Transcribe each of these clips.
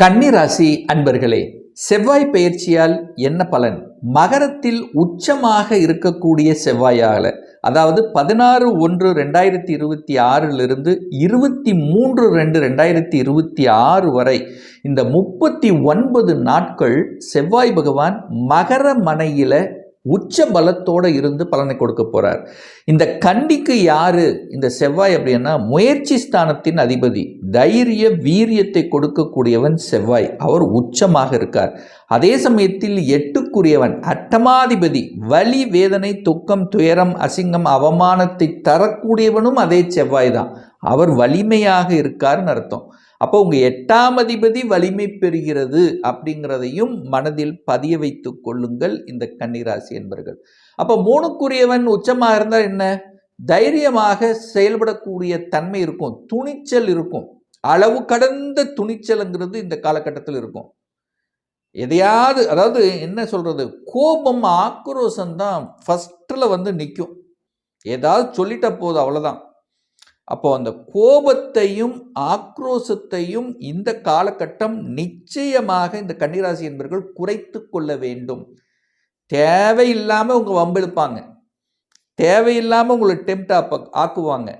கன்னிராசி அன்பர்களே செவ்வாய் பயிற்சியால் என்ன பலன்? மகரத்தில் உச்சமாக இருக்கக்கூடிய செவ்வாயால் அதாவது பதினாறு ஒன்று ரெண்டாயிரத்தி இருபத்தி ஆறிலிருந்து இருபத்தி மூன்று ரெண்டு ரெண்டாயிரத்தி இருபத்தி ஆறு வரை இந்த முப்பத்தி ஒன்பது நாட்கள் செவ்வாய் பகவான் மகர மனையில் உச்ச பலத்தோடு இருந்து பலனை கொடுக்க போகிறார் இந்த கண்டிக்கு யார்? இந்த செவ்வாய் அப்படின்னா முயற்சி ஸ்தானத்தின் அதிபதி. தைரிய வீரியத்தை கொடுக்கக்கூடியவன் செவ்வாய். அவர் உச்சமாக இருக்கார். அதே சமயத்தில் எட்டுக்குரியவன் அட்டமாதிபதி. வலி வேதனை துக்கம் துயரம் அசிங்கம் அவமானத்தை தரக்கூடியவனும் அதே செவ்வாய் தான். அவர் வலிமையாக இருக்காருன்னு அர்த்தம். அப்போ உங்கள் எட்டாம் அதிபதி வலிமை பெறுகிறது அப்படிங்கிறதையும் மனதில் பதிய வைத்து கொள்ளுங்கள் இந்த கன்னிராசி என்பர்கள். அப்போ மூணுக்குரியவன் உச்சமாக இருந்தால் என்ன? தைரியமாக செயல்படக்கூடிய தன்மை இருக்கும். துணிச்சல் இருக்கும். அளவு கடந்த துணிச்சல்ங்கிறது இந்த காலகட்டத்தில் இருக்கும். எதையாவது அதாவது என்ன சொல்கிறது கோபம் ஆக்ரோஷம் தான் ஃபஸ்ட்டில் வந்து நிற்கும் ஏதாவது சொல்லிட்ட போதும் அவ்வளோதான் அப்போ அந்த கோபத்தையும் ஆக்ரோஷத்தையும் இந்த காலகட்டம் நிச்சயமாக இந்த கன்னிராசி என்பவர்கள் குறைத்து கொள்ள வேண்டும். தேவையில்லாமல் உங்கள் வம்பெழுப்பாங்க தேவையில்லாமல் உங்களை டெம்ட் ஆப்ப ஆக்குவாங்க.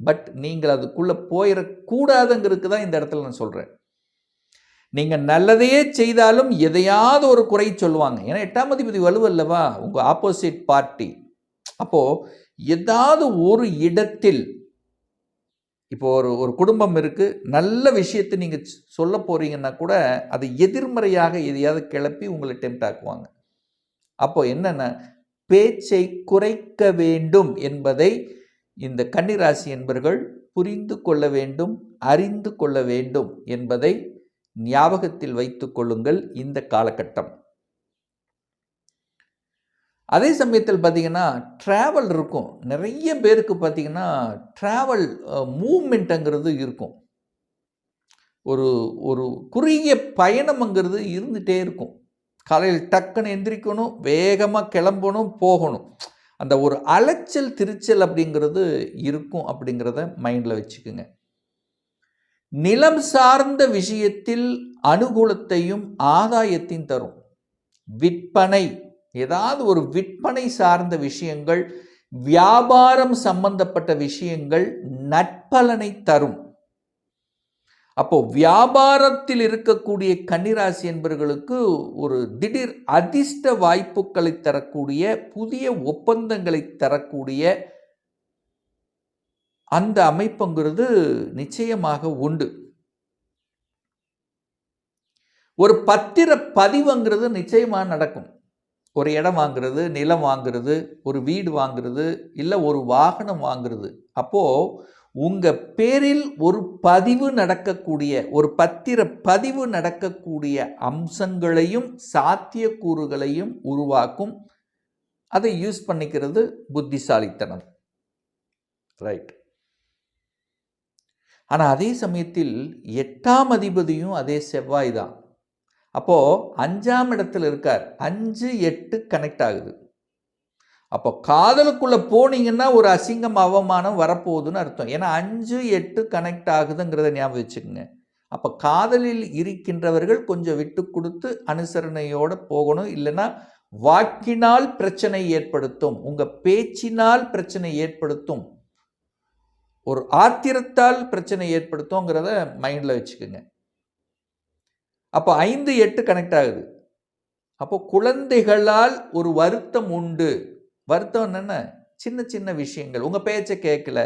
பட் நீங்கள் அதுக்குள்ளே போயிடக்கூடாதுங்கிறதுக்கு தான் இந்த இடத்துல நான் சொல்கிறேன் நீங்கள் நல்லதையே செய்தாலும் எதையாவது ஒரு குறை சொல்லுவாங்க. ஏன்னா எட்டாம் அதிபதி வலுவல்லவா? உங்கள் ஆப்போசிட் பார்ட்டி அப்போது ஏதாவது ஒரு இடத்தில் இப்போ ஒரு ஒரு குடும்பம் இருக்குது நல்ல விஷயத்தை நீங்கள் சொல்ல போகிறீங்கன்னா கூட அதை எதிர்மறையாக எதையாவது கிளப்பி உங்களை டெம்ட் ஆக்குவாங்க. அப்போ என்னென்னா பேச்சை குறைக்க வேண்டும் என்பதை இந்த கன்னிராசி என்பர்கள் புரிந்து கொள்ள வேண்டும் அறிந்து கொள்ள வேண்டும் என்பதை ஞாபகத்தில் வைத்து கொள்ளுங்கள் இந்த காலகட்டம். அதே சமயத்தில் பார்த்தீங்கன்னா ட்ராவல் இருக்கும். நிறைய பேருக்கு பார்த்தீங்கன்னா ட்ராவல் மூமெண்ட்டுங்கிறது இருக்கும். ஒரு ஒரு குறுகிய பயணம்ங்கிறது இருந்துகிட்டே இருக்கும். காலையில் டக்குன்னு எந்திரிக்கணும் வேகமாக கிளம்பணும் போகணும். அந்த ஒரு அலைச்சல் திருச்சல் அப்படிங்கிறது இருக்கும் அப்படிங்கிறத மைண்டில் வச்சுக்கோங்க. நிலம் சார்ந்த விஷயத்தில் அனுகூலத்தையும் ஆதாயத்தையும் தரும். விற்பனை ஏதாவது ஒரு விற்பனை சார்ந்த விஷயங்கள் வியாபாரம் சம்பந்தப்பட்ட விஷயங்கள் நட்பலனை தரும். அப்போ வியாபாரத்தில் இருக்கக்கூடிய கன்னிராசி என்பவர்களுக்கு ஒரு திடீர் அதிர்ஷ்ட வாய்ப்புகளை தரக்கூடிய புதிய ஒப்பந்தங்களை தரக்கூடிய அந்த அமைப்புங்கிறது நிச்சயமாக உண்டு. ஒரு பத்திர பதிவுங்கிறது நிச்சயமாக நடக்கும். ஒரு இடம் வாங்குறது நிலம் வாங்குறது ஒரு வீடு வாங்குறது இல்லை ஒரு வாகனம் வாங்கிறது. அப்போது உங்கள் பேரில் ஒரு பதிவு நடக்கக்கூடிய ஒரு பத்திர பதிவு நடக்கக்கூடிய அம்சங்களையும் சாத்தியக்கூறுகளையும் உருவாக்கும் அதை யூஸ் பண்ணிக்கிறது புத்திசாலித்தனம். ரைட் ஆனால் அதே சமயத்தில் எட்டாம் அதிபதியும் அதே செவ்வாய் தான். அப்போது அஞ்சாம் இடத்துல இருக்கார். அஞ்சு எட்டு கனெக்ட் ஆகுது. அப்போ காதலுக்குள்ளே போனீங்கன்னா ஒரு அசிங்கம் அவமானம் வரப்போகுதுன்னு அர்த்தம். ஏன்னா அஞ்சு எட்டு கனெக்ட் ஆகுதுங்கிறத ஞாபகம் வச்சுக்கோங்க. அப்போ காதலில் இருக்கின்றவர்கள் கொஞ்சம் விட்டு கொடுத்து அனுசரணையோடு போகணும். இல்லைன்னா வாக்கினால் பிரச்சனை ஏற்படுத்தும். உங்கள் பேச்சினால் பிரச்சனை ஏற்படுத்தும். ஒரு ஆத்திரத்தால் பிரச்சனை ஏற்படுத்துங்கிறத மைண்டில் வச்சுக்கோங்க. அப்போ ஐந்து எட்டு கனெக்ட் ஆகுது. அப்போ குழந்தைகளால் ஒரு வருத்தம் உண்டு. வருத்தம் என்னென்ன? சின்ன சின்ன விஷயங்கள். உங்கள் பேச்சை கேட்கல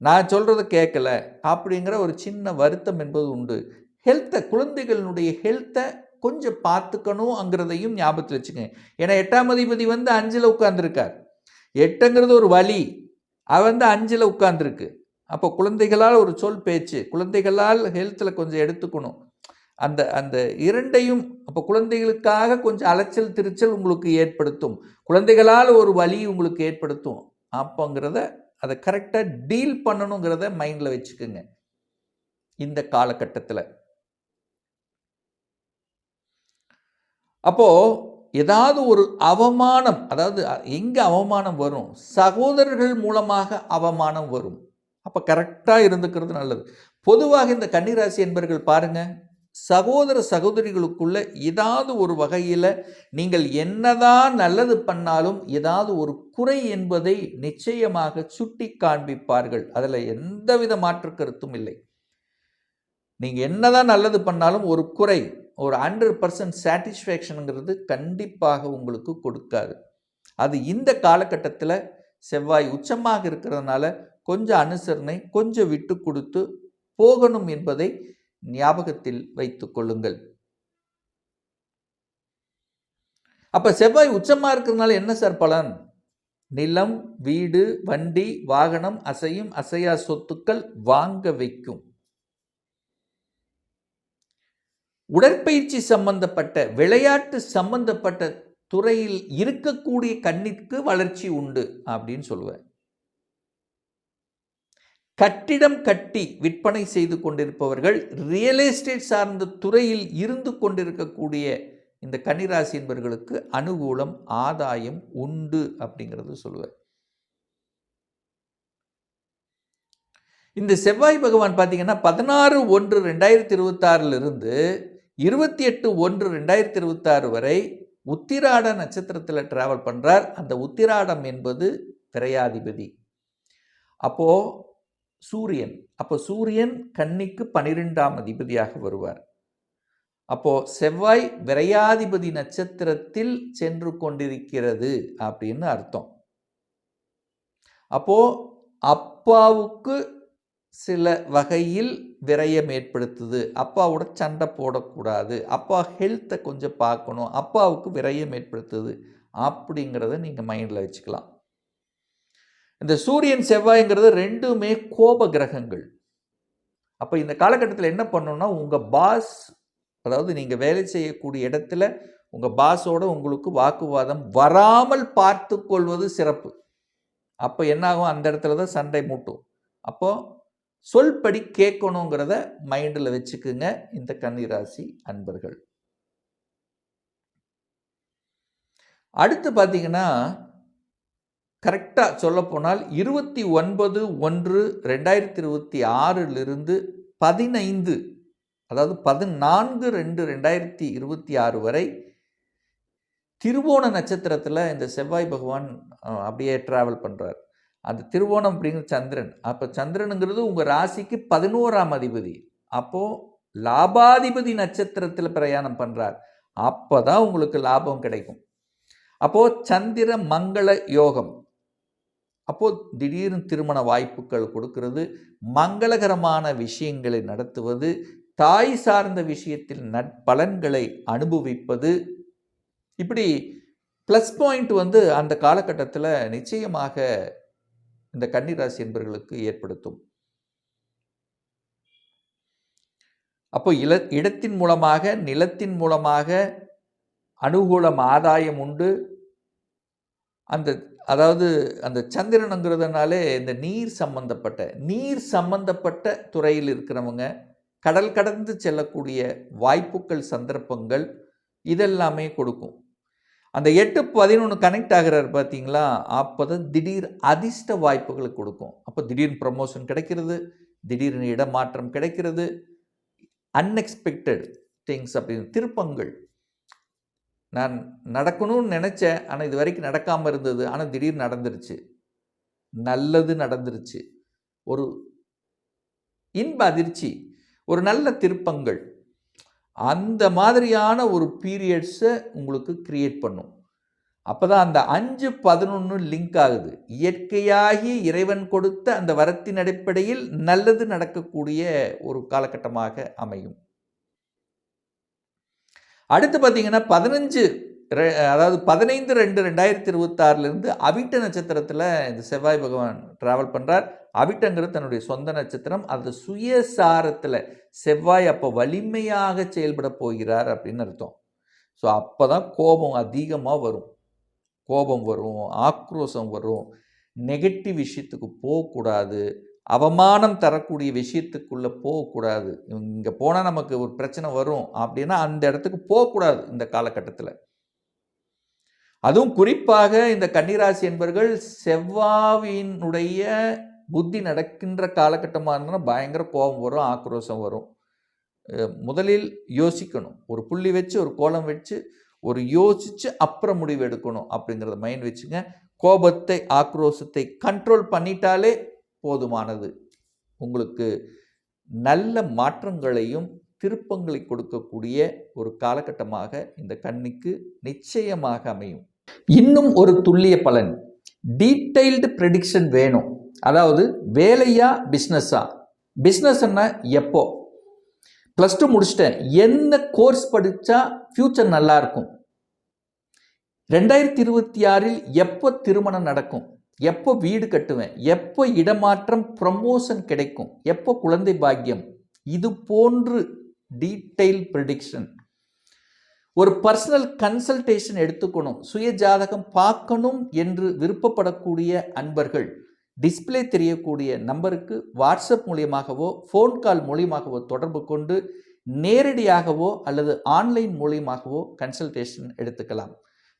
நான் சொல்கிறத கேட்கல அப்படிங்கிற ஒரு சின்ன வருத்தம் என்பது உண்டு. ஹெல்த்தை குழந்தைகளினுடைய ஹெல்த்தை கொஞ்சம் பார்த்துக்கணுங்கிறதையும் ஞாபகத்தில் வச்சுக்கோங்க. ஏன்னா எட்டாம் அதிபதி வந்து அஞ்சில் உட்காந்துருக்கார் எட்டுங்கிறது ஒரு வழி. அது வந்து அஞ்சில் உட்காந்துருக்கு அப்போ குழந்தைகளால் ஒரு சொல் பேச்சு. குழந்தைகளால் ஹெல்த்தில் கொஞ்சம் எடுத்துக்கணும். அந்த அந்த இரண்டையும் அப்போ குழந்தைகளுக்காக கொஞ்சம் அலைச்சல் திருச்சல் உங்களுக்கு ஏற்படுத்தும். குழந்தைகளால் ஒரு வழி உங்களுக்கு ஏற்படுத்தும். அப்போங்கிறத அதை கரெக்டாக டீல் பண்ணணுங்கிறத மைண்டில் வச்சுக்கோங்க. இந்த காலகட்டத்தில். அப்போது ஏதாவது ஒரு அவமானம் அதாவது எங்கே அவமானம் வரும்? சகோதரர்கள் மூலமாக அவமானம் வரும். அப்போ கரெக்டாக இருந்துக்கிறது நல்லது. பொதுவாக இந்த கன்னிராசி என்பர்கள் பாருங்கள் சகோதர சகோதரிகளுக்குள்ள ஏதாவது ஒரு வகையில் நீங்கள் என்னதான் நல்லது பண்ணாலும் ஏதாவது ஒரு குறை என்பதை நிச்சயமாக சுட்டி காண்பிப்பார்கள். அதில் எந்தவித மாற்று கருத்தும் இல்லை. நீங்கள் என்னதான் நல்லது பண்ணாலும் ஒரு குறை ஒரு ஹண்ட்ரட் பர்சன்ட் சாட்டிஸ்ஃபேக்ஷனுங்கிறது கண்டிப்பாக உங்களுக்கு கொடுக்காது. அது இந்த காலகட்டத்தில் செவ்வாய் உச்சமாக இருக்கிறதுனால கொஞ்சம் அனுசரணை கொஞ்சம் விட்டு கொடுத்து போகணும் என்பதை ஞாபகத்தில் வைத்து கொள்ளுங்கள். அப்ப செவ்வாய் உச்சமா இருக்கிறதுனால என்ன சார் பலன்? நிலம் வீடு வண்டி வாகனம் அசையும் அசையா சொத்துக்கள் வாங்க வைக்கும். உடற்பயிற்சி சம்பந்தப்பட்ட விளையாட்டு சம்பந்தப்பட்ட துறையில் இருக்கக்கூடிய கண்ணிற்கு வளர்ச்சி உண்டு அப்படின்னு சொல்லுவேன். கட்டிடம் கட்டி விற்பனை செய்து கொண்டிருப்பவர்கள் ரியல் எஸ்டேட் சார்ந்த துறையில் இருந்து கொண்டிருக்கக்கூடிய இந்த கன்னிராசி என்பவர்களுக்கு அனுகூலம் ஆதாயம் உண்டு அப்படிங்கிறது சொல்லுவேன் இந்த செவ்வாய் பகவான் பார்த்தீங்கன்னா பதினாறு ஒன்று ரெண்டாயிரத்தி இருபத்தாறிலிருந்து இருபத்தி எட்டு ஒன்று ரெண்டாயிரத்தி இருபத்தாறு வரை உத்திராட நட்சத்திரத்தில் டிராவல் பண்ணுறார் அந்த உத்திராடம் என்பது திரையாதிபதி. அப்போது சூரியன். அப்போ சூரியன் கன்னிக்கு பனிரெண்டாம் அதிபதியாக வருவார். அப்போ செவ்வாய் விரையாதிபதி நட்சத்திரத்தில் சென்று கொண்டிருக்கிறது அப்படின்னு அர்த்தம். அப்போ அப்பாவுக்கு சில வகையில் விரயம் ஏற்படுத்துது. அப்பாவோட சண்டை போடக்கூடாது. அப்பா ஹெல்த்தை கொஞ்சம் பார்க்கணும். அப்பாவுக்கு விரயம் ஏற்படுத்துது. அப்படிங்கிறத நீங்கள் மைண்டில் வச்சுக்கலாம். இந்த சூரியன் செவ்வாய்ங்கிறது ரெண்டுமே கோப கிரகங்கள். அப்போ இந்த காலகட்டத்தில் என்ன பண்ணணும்னா உங்கள் பாஸ் அதாவது நீங்கள் வேலை செய்யக்கூடிய இடத்துல உங்கள் பாஸோட உங்களுக்கு வாக்குவாதம் வராமல் பார்த்து கொள்வது சிறப்பு. அப்போ என்னாகும்? அந்த இடத்துல தான் சண்டை மூட்டும். அப்போது சொல்படி கேட்கணுங்கிறத மைண்டில் வச்சுக்குங்க இந்த கன்னிராசி அன்பர்கள். அடுத்து பார்த்தீங்கன்னா கரெக்டாக சொல்லப்போனால் இருபத்தி ஒன்பது ஒன்று ரெண்டாயிரத்தி இருபத்தி ஆறிலிருந்து பதினைந்து அதாவது பதினான்கு ரெண்டு ரெண்டாயிரத்தி இருபத்தி ஆறு வரை திருவோண நட்சத்திரத்தில் இந்த செவ்வாய் பகவான் அப்படியே ட்ராவல் பண்ணுறார் அந்த திருவோணம் அப்படிங்கிற சந்திரன். அப்போ சந்திரனுங்கிறது உங்கள் ராசிக்கு பதினோராம் அதிபதி. அப்போது லாபாதிபதி நட்சத்திரத்தில் பிரயாணம் பண்ணுறார் அப்போ தான் உங்களுக்கு லாபம் கிடைக்கும். அப்போது சந்திர மங்கள யோகம். அப்போது திடீர்னு திருமண வாய்ப்புகள் கொடுக்கிறது மங்களகரமான விஷயங்களை நடத்துவது தாய் சார்ந்த விஷயத்தில் நட்பலன்களை அனுபவிப்பது. இப்படி ப்ளஸ் பாயிண்ட் வந்து அந்த காலகட்டத்தில் நிச்சயமாக இந்த கன்னிராசி என்பவர்களுக்கு ஏற்படுத்தும். அப்போ இல இடத்தின் மூலமாக நிலத்தின் மூலமாக அனுகூலம் ஆதாயம் உண்டு. அந்த அதாவது அந்த சந்திரனுங்கிறதுனாலே இந்த நீர் சம்பந்தப்பட்ட நீர் சம்பந்தப்பட்ட துறையில் இருக்கிறவங்க கடல் கடந்து செல்லக்கூடிய வாய்ப்புகள் சந்தர்ப்பங்கள் இதெல்லாமே கொடுக்கும். அந்த எட்டு பதினொன்று கனெக்ட் ஆகிறார் பார்த்தீங்களா அப்போ தான் திடீர் அதிர்ஷ்ட வாய்ப்புகளை கொடுக்கும். அப்போ திடீர்னு ப்ரமோஷன் கிடைக்கிறது திடீர்னு இடமாற்றம் கிடைக்கிறது அன்எக்ஸ்பெக்டட் திங்ஸ் அப்படின்னு திருப்பங்கள். நான் நடக்கணும்னு நினச்சேன். ஆனால் இது வரைக்கும் நடக்காமல் இருந்தது. ஆனால் திடீர்னு நடந்துருச்சு. நல்லது நடந்துருச்சு. ஒரு இன்ப அதிர்ச்சி ஒரு நல்ல திருப்பங்கள். அந்த மாதிரியான ஒரு பீரியட்ஸை உங்களுக்கு கிரியேட் பண்ணும். அப்போ தான் அந்த அஞ்சு பதினொன்று லிங்க் ஆகுது. இயற்கையாகி இறைவன் கொடுத்த அந்த வரத்தின் அடிப்படையில் நல்லது நடக்கக்கூடிய ஒரு காலகட்டமாக அமையும். அடுத்து பார்த்தீங்கன்னா பதினஞ்சு அதாவது பதினைந்து ரெண்டு ரெண்டாயிரத்தி இருபத்தாறுலேருந்து அவிட்ட நட்சத்திரத்தில் இந்த செவ்வாய் பகவான் ட்ராவல் பண்ணுறார் அவிட்டங்கிறது தன்னுடைய சொந்த நட்சத்திரம். அது சுயசாரத்தில் செவ்வாய் அப்போ வலிமையாக செயல்பட போகிறார் அப்படின்னு அர்த்தம். ஸோ அப்போ தான் கோபம் அதிகமாக வரும். கோபம் வரும் ஆக்ரோஷம் வரும். நெகட்டிவ் விஷயத்துக்கு போகக்கூடாது. அவமானம் தரக்கூடிய விஷயத்துக்குள்ளே போகக்கூடாது. இங்கே போனால் நமக்கு ஒரு பிரச்சனை வரும் அப்படின்னா அந்த இடத்துக்கு போகக்கூடாது இந்த காலகட்டத்தில். அதுவும் குறிப்பாக இந்த கன்னிராசி என்பவர்கள் செவ்வாவினுடைய புத்தி நடக்கின்ற காலகட்டமாக இருந்தால் பயங்கர கோபம் வரும் ஆக்ரோஷம் வரும். முதலில் யோசிக்கணும். ஒரு புள்ளி வச்சு ஒரு கோலம் வச்சு ஒரு யோசித்து அப்புறம் முடிவு எடுக்கணும் அப்படிங்கிறத மைண்ட் வச்சுங்க. கோபத்தை ஆக்ரோஷத்தை கண்ட்ரோல் பண்ணிட்டாலே போதுமானது. உங்களுக்கு நல்ல மாற்றங்களையும் திருப்பங்களை கொடுக்கக்கூடிய ஒரு காலகட்டமாக இந்த கண்ணிக்கு நிச்சயமாக அமையும். இன்னும் ஒரு துல்லிய பலன். டீட்டெயில்டு ப்ரெடிக்ஷன் வேணும். அதாவது வேலையா பிஸ்னஸா பிஸ்னஸ்ன்னா எப்போ? ப்ளஸ் டூ முடிச்சிட்டேன். என்ன கோர்ஸ் படித்தா ஃப்யூச்சர் நல்லாயிருக்கும் ரெண்டாயிரத்தி இருபத்தி ஆறில் எப்போ திருமணம் நடக்கும்? எப்போ வீடு கட்டுவேன்? எப்போ இடமாற்றம் ப்ரமோஷன் கிடைக்கும்? எப்போ குழந்தை பாக்கியம்? இது போன்று டீட்டெயில் ப்ரெடிக்ஷன் ஒரு பர்சனல் கன்சல்டேஷன் எடுத்துக்கணும். சுய ஜாதகம் பார்க்கணும் என்று விருப்பப்படக்கூடிய அன்பர்கள் டிஸ்ப்ளே தெரியக்கூடிய நம்பருக்கு வாட்ஸ்அப் மூலியமாகவோ ஃபோன் கால் மூலியமாகவோ தொடர்பு கொண்டு நேரடியாகவோ அல்லது ஆன்லைன் மூலியமாகவோ கன்சல்டேஷன் எடுத்துக்கலாம்.